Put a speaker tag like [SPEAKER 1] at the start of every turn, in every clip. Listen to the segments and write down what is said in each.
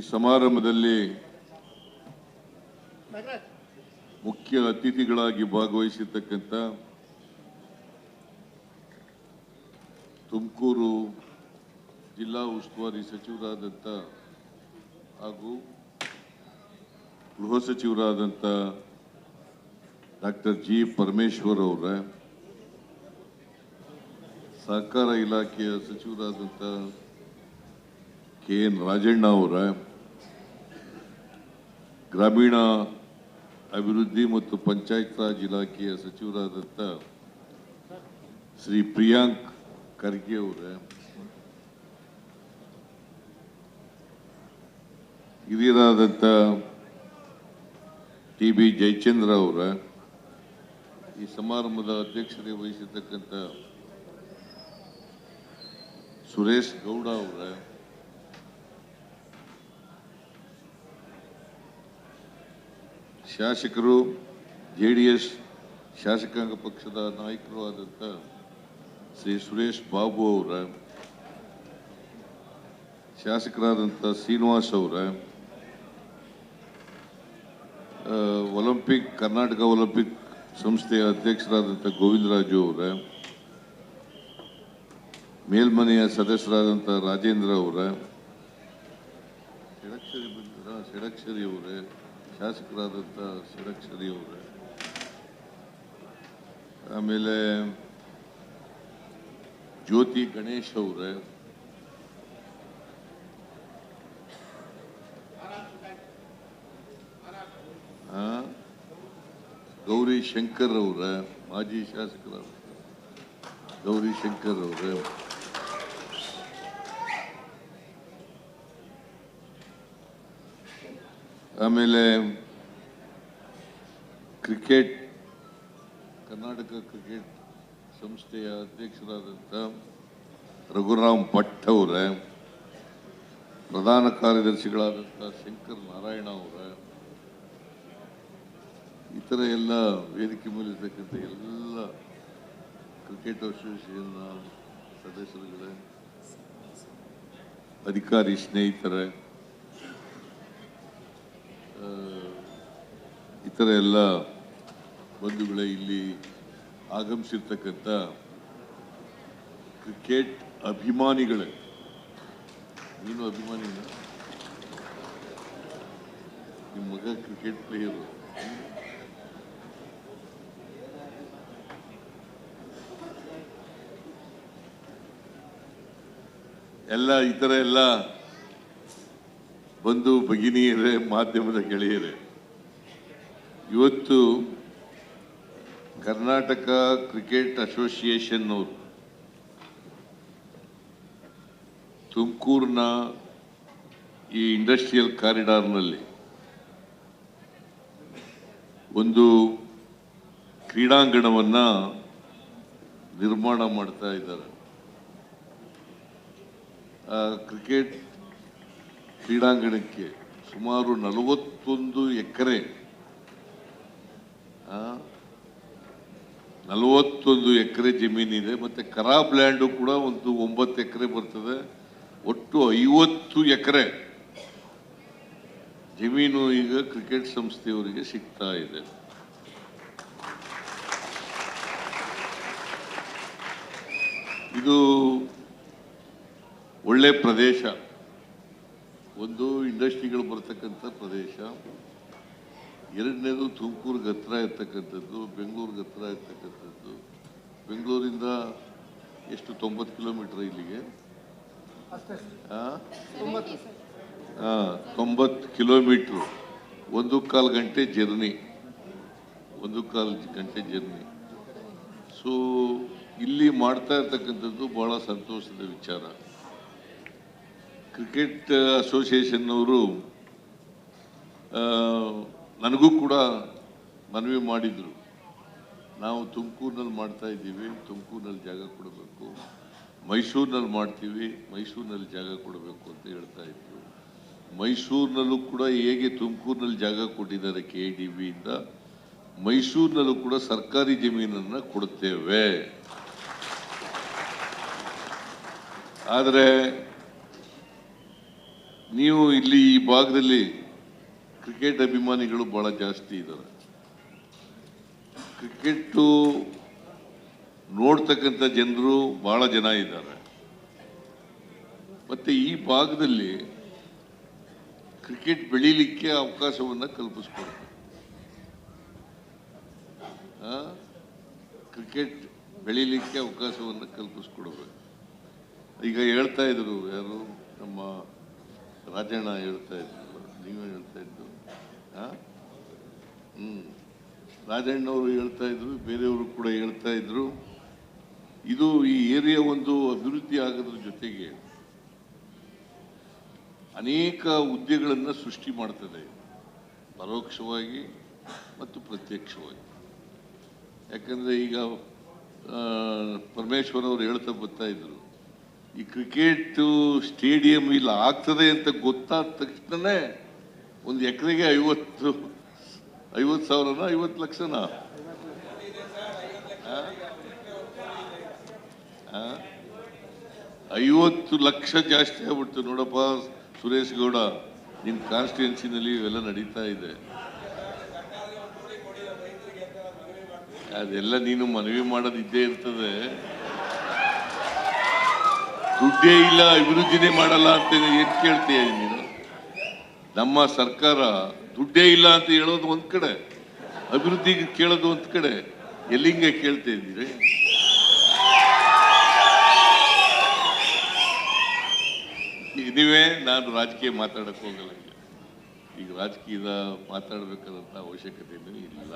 [SPEAKER 1] ಈ ಸಮಾರಂಭದಲ್ಲಿ ಮುಖ್ಯ ಅತಿಥಿಗಳಾಗಿ ಭಾಗವಹಿಸಿರ್ತಕ್ಕಂಥ ತುಮಕೂರು ಜಿಲ್ಲಾ ಉಸ್ತುವಾರಿ ಸಚಿವರಾದಂಥ ಹಾಗೂ ಗೃಹ ಸಚಿವರಾದಂಥ ಡಾಕ್ಟರ್ ಜಿ ಪರಮೇಶ್ವರ್ ಅವರ ಸಹಕಾರ ಇಲಾಖೆಯ ಸಚಿವರಾದಂಥ ಕೆ ಎನ್ ರಾಜಣ್ಣ ಅವರ ಗ್ರಾಮೀಣ ಅಭಿವೃದ್ಧಿ ಮತ್ತು ಪಂಚಾಯತ್ ರಾಜ್ ಇಲಾಖೆಯ ಸಚಿವರಾದಂಥ ಶ್ರೀ ಪ್ರಿಯಾಂಕ್ ಖರ್ಗೆ ಅವರ ಹಿರಿಯರಾದಂಥ ಟಿ ಬಿ ಜಯಚಂದ್ರ ಅವರ, ಈ ಸಮಾರಂಭದ ಅಧ್ಯಕ್ಷತೆ ವಹಿಸಿರ್ತಕ್ಕಂಥ ಸುರೇಶ್ ಗೌಡ ಅವರ ಶಾಸಕರು ಜೆ ಡಿ ಎಸ್ ಶಾಸಕಾಂಗ ಪಕ್ಷದ ನಾಯಕರು ಆದಂಥ ಶ್ರೀ ಸುರೇಶ್ ಬಾಬು ಅವರ ಶಾಸಕರಾದಂಥ ಶ್ರೀನಿವಾಸ್ ಅವರ ಒಲಂಪಿಕ್, ಕರ್ನಾಟಕ ಒಲಿಂಪಿಕ್ ಸಂಸ್ಥೆಯ ಅಧ್ಯಕ್ಷರಾದಂಥ ಗೋವಿಂದರಾಜು ಅವರ, ಮೇಲ್ಮನೆಯ ಸದಸ್ಯರಾದಂಥ ರಾಜೇಂದ್ರ ಅವರ, ಷಡಕ್ಷರಿ ಬಂದಿರ, ಷಡಕ್ಷರಿ ಅವರೇ ಶಾಸಕರಾದಂಥ ಷಡಕ್ಷರಿ ಅವರೇ ಆಮೇಲೆ ಜ್ಯೋತಿ ಗಣೇಶ್ ಅವರೇ ಗೌರಿ ಶಂಕರ್ ಅವರ, ಮಾಜಿ ಶಾಸಕರ ಗೌರಿ ಶಂಕರ್ ಅವರೇ. ಆಮೇಲೆ ಕ್ರಿಕೆಟ್, ಕರ್ನಾಟಕ ಕ್ರಿಕೆಟ್ ಸಂಸ್ಥೆಯ ಅಧ್ಯಕ್ಷರಾದಂಥ ರಘುರಾಮ್ ಭಟ್ ಅವರೇ, ಪ್ರಧಾನ ಕಾರ್ಯದರ್ಶಿಗಳಾದಂಥ ಶಂಕರ್ ನಾರಾಯಣ ಅವರ, ಇತರ ಎಲ್ಲ ವೇದಿಕೆ ಮೇಲಿರ್ತಕ್ಕಂಥ ಎಲ್ಲ ಕ್ರಿಕೆಟ್ ಅಸೋಸಿಯೇಷನ್ ಸದಸ್ಯರುಗಳೇ, ಅಧಿಕಾರಿ ಸ್ನೇಹಿತರೆ ಇತರ ಎಲ್ಲ ಬಂಧುಗಳೇ ಇಲ್ಲಿ ಆಗಮಿಸಿರ್ತಕ್ಕಂಥ ಕ್ರಿಕೆಟ್ ಅಭಿಮಾನಿಗಳೇ. ನೀನು ಅಭಿಮಾನಿ ನಿಮ್ಮ ಮಗ ಕ್ರಿಕೆಟ್ ಪ್ಲೇಯರು ಎಲ್ಲ ಇತರ ಎಲ್ಲ ಬಂಧು ಭಗಿನಿಯರೇ, ಮಾಧ್ಯಮದ ಗೆಳೆಯರೇ. ಇವತ್ತು ಕರ್ನಾಟಕ ಕ್ರಿಕೆಟ್ ಅಸೋಸಿಯೇಷನ್ ಅವರು ತುಮಕೂರಿನ ಈ ಇಂಡಸ್ಟ್ರಿಯಲ್ ಕಾರಿಡಾರ್ನಲ್ಲಿ ಒಂದು ಕ್ರೀಡಾಂಗಣವನ್ನು ನಿರ್ಮಾಣ ಮಾಡ್ತಾ ಇದ್ದಾರೆ. ಕ್ರಿಕೆಟ್ ಕ್ರೀಡಾಂಗಣಕ್ಕೆ ಸುಮಾರು ನಲವತ್ತೊಂದು ಎಕರೆ ನಲವತ್ತೊಂದು ಎಕರೆ ಜಮೀನಿದೆ ಮತ್ತೆ ಖರಾಬ್ ಲ್ಯಾಂಡು ಕೂಡ ಒಂದು ಒಂಬತ್ತು ಎಕರೆ ಬರ್ತದೆ. ಒಟ್ಟು ಐವತ್ತು ಎಕರೆ ಜಮೀನು ಈಗ ಕ್ರಿಕೆಟ್ ಸಂಸ್ಥೆಯವರಿಗೆ ಸಿಗ್ತಾ ಇದೆ. ಇದು ಒಳ್ಳೆ ಪ್ರದೇಶ. ಒಂದು ಇಂಡಸ್ಟ್ರಿಗಳು ಬರ್ತಕ್ಕಂಥ ಪ್ರದೇಶ. ಎರಡನೇದು ತುಮಕೂರಿಗೆ ಹತ್ರ ಇರ್ತಕ್ಕಂಥದ್ದು ಬೆಂಗಳೂರಿಗೆ ಹತ್ರ ಇರ್ತಕ್ಕಂಥದ್ದು. ಬೆಂಗಳೂರಿಂದ ಎಷ್ಟು? ತೊಂಬತ್ತು ಕಿಲೋಮೀಟ್ರ್ ಇಲ್ಲಿಗೆ? ಆ, ತೊಂಬತ್ತು. ಕಿಲೋಮೀಟ್ರು. ಒಂದು ಕಾಲು ಗಂಟೆ ಜರ್ನಿ. ಒಂದು ಕಾಲು ಗಂಟೆ ಜರ್ನಿ. ಸೊ ಇಲ್ಲಿ ಮಾಡ್ತಾ ಇರ್ತಕ್ಕಂಥದ್ದು ಭಾಳ ಸಂತೋಷದ ವಿಚಾರ. ಕ್ರಿಕೆಟ್ ಅಸೋಸಿಯೇಷನ್ ಅವರು ನನಗೂ ಕೂಡ ಮನವಿ ಮಾಡಿದರು. ನಾವು ತುಮಕೂರಿನಲ್ಲಿ ಮಾಡ್ತಾ ಇದ್ದೀವಿ, ತುಮಕೂರಿನಲ್ಲಿ ಜಾಗ ಕೊಡಬೇಕು, ಮೈಸೂರಿನಲ್ಲಿ ಮಾಡ್ತೀವಿ, ಮೈಸೂರಿನಲ್ಲಿ ಜಾಗ ಕೊಡಬೇಕು ಅಂತ ಹೇಳ್ತಾ ಇದ್ರು. ಮೈಸೂರಿನಲ್ಲೂ ಕೂಡ ಹೇಗೆ ತುಮಕೂರಿನಲ್ಲಿ ಜಾಗ ಕೊಟ್ಟಿದ್ದಾರೆ ಕೆ ಡಿ ಬಿಯಿಂದ ಮೈಸೂರಿನಲ್ಲೂ ಕೂಡ ಸರ್ಕಾರಿ ಜಮೀನನ್ನು ಕೊಡುತ್ತೇವೆ ಆದರೆ, ನೀವು ಇಲ್ಲಿ ಈ ಭಾಗದಲ್ಲಿ ಕ್ರಿಕೆಟ್ ಅಭಿಮಾನಿಗಳು ಬಹಳ ಜಾಸ್ತಿ ಇದ್ದಾರೆ ಕ್ರಿಕೆಟು ನೋಡ್ತಕ್ಕಂಥ ಜನರು ಬಹಳ ಜನ ಇದ್ದಾರೆ. ಮತ್ತು ಈ ಭಾಗದಲ್ಲಿ ಕ್ರಿಕೆಟ್ ಬೆಳೀಲಿಕ್ಕೆ ಅವಕಾಶವನ್ನ ಕಲ್ಪಿಸ್ಕೊಡ್ತಾರೆ? ಕ್ರಿಕೆಟ್ ಬೆಳೀಲಿಕ್ಕೆ ಅವಕಾಶವನ್ನು ಕಲ್ಪಿಸ್ಕೊಡ್ಬೇಕು. ಈಗ ಹೇಳ್ತಾ ಇದ್ರು ಯಾರು? ನಮ್ಮ ರಾಜಣ್ಣ ಹೇಳ್ತಾ ಇದ್ರು. ನೀವು ಹೇಳ್ತಾ ಇದ್ದು ಹ್ಞೂ ರಾಜಣ್ಣವರು ಹೇಳ್ತಾ ಇದ್ರು ಬೇರೆಯವರು ಕೂಡ ಹೇಳ್ತಾ ಇದ್ರು ಇದು ಈ ಏರಿಯಾ ಒಂದು ಅಭಿವೃದ್ಧಿ ಆಗೋದ್ರ ಜೊತೆಗೆ ಅನೇಕ ಹುದ್ದೆಗಳನ್ನು ಸೃಷ್ಟಿ ಮಾಡ್ತದೆ. ಪರೋಕ್ಷವಾಗಿ ಮತ್ತು ಪ್ರತ್ಯಕ್ಷವಾಗಿ. ಯಾಕಂದರೆ ಈಗ ಪರಮೇಶ್ವರ್ ಅವರು ಹೇಳ್ತಾ ಬರ್ತಾ ಇದ್ರು ಈ ಕ್ರಿಕೆಟ್ ಸ್ಟೇಡಿಯಂ ಇಲ್ಲ ಆಗ್ತದೆ ಅಂತ ಗೊತ್ತಾದ ತಕ್ಷಣನೇ ಒಂದು ಎಕರೆಗೆ ಐವತ್ತು ಐವತ್ತು ಸಾವಿರನ, ಐವತ್ತು ಲಕ್ಷನ? ಐವತ್ತು ಲಕ್ಷ ಜಾಸ್ತಿ ಆಗ್ಬಿಡ್ತು. ನೋಡಪ್ಪ, ಸುರೇಶ್ ಗೌಡ ನಿಮ್ಮ ಕಾನ್ಸ್ಟಿಟ್ಯೂನ್ಸಿನಲ್ಲಿ ಇವೆಲ್ಲ ನಡೀತಾ ಇದೆ. ಅದೆಲ್ಲ ನೀನು ಮನವಿ ಮಾಡೋದು ಇದ್ದೇ ಇರ್ತದೆ. ದುಡ್ಡೇ ಇಲ್ಲ, ಅಭಿವೃದ್ಧಿನೇ ಮಾಡಲ್ಲ ಅಂತ ಏನ್ ಕೇಳ್ತೀಯ ನೀನು? ನಮ್ಮ ಸರ್ಕಾರ ದುಡ್ಡೇ ಇಲ್ಲ ಅಂತ ಹೇಳೋದು ಒಂದ್ ಕಡೆ, ಅಭಿವೃದ್ಧಿಗೆ ಕೇಳೋದು ಒಂದ್ ಕಡೆ ಎಲ್ಲಿಂಗ ಕೇಳ್ತಾ ಇದ್ದೀರಿ? ನೀವೇ ನಾನು ರಾಜಕೀಯ ಮಾತಾಡಕ್ ಹೋಗಲ್ಲ ಈಗ. ರಾಜಕೀಯದ ಮಾತಾಡ್ಬೇಕಾದಂತ ಅವಶ್ಯಕತೆ ಇಲ್ಲ.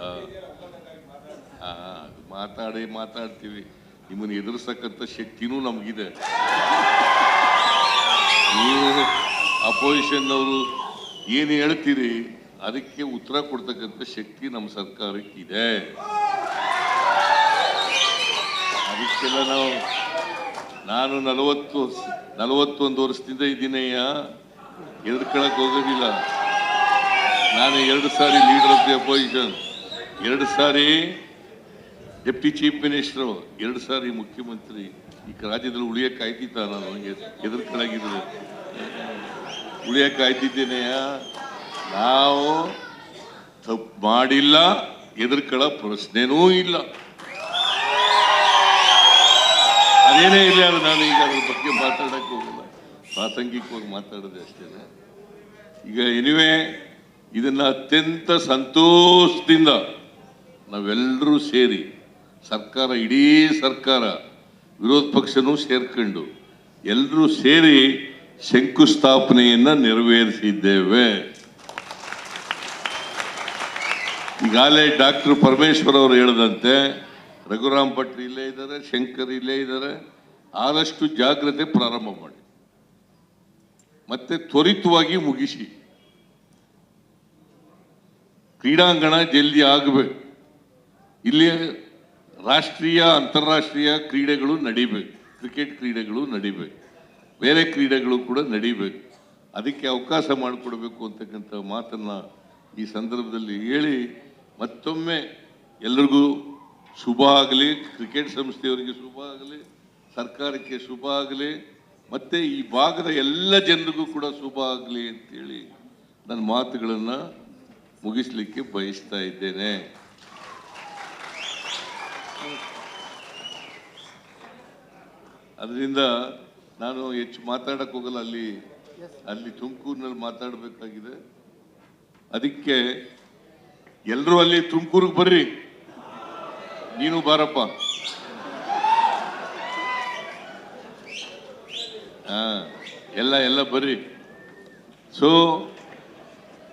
[SPEAKER 1] ಅದು ಮಾತಾಡಿ ಮಾತಾಡ್ತೀವಿ. ನಿಮ್ಮನ್ನ ಎದುರಿಸಕ್ಕಂತ ಶಕ್ತಿನೂ ನಮಗಿದೆ. ನೀವು ಅಪೋಸಿಷನ್ ಅವರು ಏನು ಹೇಳ್ತೀರಿ? ಅದಕ್ಕೆ ಉತ್ತರ ಕೊಡ್ತಕ್ಕಂಥ ಶಕ್ತಿ ನಮ್ಮ ಸರ್ಕಾರಕ್ಕಿದೆ. ಅದಕ್ಕೆಲ್ಲ ನಾವು, ನಾನು ನಲವತ್ತು ನಲವತ್ತೊಂದು ವರ್ಷದಿಂದ ಇದ್ದೀನಯ್ಯ ಎದುರ್ಕೊಳಕ್ ಹೋಗೋದಿಲ್ಲ. ನಾನು ಎರಡು ಸಾರಿ ಲೀಡರ್ ಆಫ್ ದಿ ಅಪೋಸಿಷನ್ ಎರಡು ಸಾರಿ ಡೆಪ್ಟಿ ಚೀಫ್ ಮಿನಿಸ್ಟರ್ ಎರಡು ಸಾರಿ ಮುಖ್ಯಮಂತ್ರಿ. ಈ ರಾಜ್ಯದಲ್ಲಿ ಉಳಿಯಕ್ಕೆ ನಾನು ನಾನು ಎದುರ್ಕೊಳಗಿದ್ರು ಉಳಿಯಕ್ಕೆ ಆಯ್ತಿದ್ದೇನೆಯ ನಾವು ತಪ್ಪು ಮಾಡಿಲ್ಲ ಎದುರ್ಕಳ ಪ್ರಶ್ನೆನೂ ಇಲ್ಲ. ಅದೇನೇ ಇಲ್ಲ ನಾನು ಈಗ ಅದ್ರ ಬಗ್ಗೆ ಮಾತಾಡಕ್ಕೆ ಹೋಗಲ್ಲ. ಪ್ರಾಸಂಗಿಕವಾಗಿ ಮಾತಾಡೋದು ಅಷ್ಟೇ ಈಗ ಎನಿವೆ ಇದನ್ನ ಅತ್ಯಂತ ಸಂತೋಷದಿಂದ ನಾವೆಲ್ಲರೂ ಸೇರಿ, ಸರ್ಕಾರ, ಇಡೀ ಸರ್ಕಾರ, ವಿರೋಧ ಪಕ್ಷನೂ ಸೇರ್ಕೊಂಡು, ಎಲ್ಲರೂ ಸೇರಿ ಶಂಕುಸ್ಥಾಪನೆಯನ್ನ ನೆರವೇರಿಸಿದ್ದೇವೆ. ಈಗಾಗಲೇ ಡಾಕ್ಟರ್ ಪರಮೇಶ್ವರ್ ಅವರು ಹೇಳಿದಂತೆ, ರಘುರಾಮ್ ಭಟ್ ಇಲ್ಲೇ ಇದ್ದಾರೆ, ಶಂಕರ್ ಇಲ್ಲೇ ಇದ್ದಾರೆ, ಆದಷ್ಟು ಜಾಗ್ರತೆ ಪ್ರಾರಂಭ ಮಾಡಿ. ಮತ್ತೆ ತ್ವರಿತವಾಗಿ ಮುಗಿಸಿ. ಕ್ರೀಡಾಂಗಣ ಜಲ್ದಿ ಆಗಬೇಕು. ಇಲ್ಲಿ ರಾಷ್ಟ್ರೀಯ, ಅಂತಾರಾಷ್ಟ್ರೀಯ ಕ್ರೀಡೆಗಳು ನಡಿಬೇಕು. ಕ್ರಿಕೆಟ್ ಕ್ರೀಡೆಗಳು ನಡಿಬೇಕು. ಬೇರೆ ಕ್ರೀಡೆಗಳು ಕೂಡ ನಡೀಬೇಕು. ಅದಕ್ಕೆ ಅವಕಾಶ ಮಾಡಿಕೊಡ್ಬೇಕು ಅಂತಕ್ಕಂಥ ಮಾತನ್ನು ಈ ಸಂದರ್ಭದಲ್ಲಿ ಹೇಳಿ ಮತ್ತೊಮ್ಮೆ ಎಲ್ರಿಗೂ ಶುಭ ಆಗಲಿ, ಕ್ರಿಕೆಟ್ ಸಂಸ್ಥೆಯವರಿಗೆ ಶುಭ ಆಗಲಿ, ಸರ್ಕಾರಕ್ಕೆ ಶುಭ ಆಗಲಿ, ಮತ್ತು ಈ ಭಾಗದ ಎಲ್ಲ ಜನರಿಗೂ ಕೂಡ ಶುಭ ಆಗಲಿ ಅಂತೇಳಿ ನನ್ನ ಮಾತುಗಳನ್ನು ಮುಗಿಸ್ಲಿಕ್ಕೆ ಬಯಸ್ತಾ ಇದ್ದೇನೆ. ಅದರಿಂದ ನಾನು ಹೆಚ್ಚು ಮಾತಾಡಕ್ ಹೋಗಲ್ಲ, ಅಲ್ಲಿ ಅಲ್ಲಿ ತುಮಕೂರಿನಲ್ಲಿ ಮಾತಾಡಬೇಕಾಗಿದೆ. ಅದಕ್ಕೆ ಎಲ್ಲರೂ ಅಲ್ಲಿ ತುಮಕೂರಿಗೆ ಬರ್ರಿ. ನೀನು ಬಾರಪ್ಪ. ಎಲ್ಲ ಎಲ್ಲ ಬರ್ರಿ. ಸೊ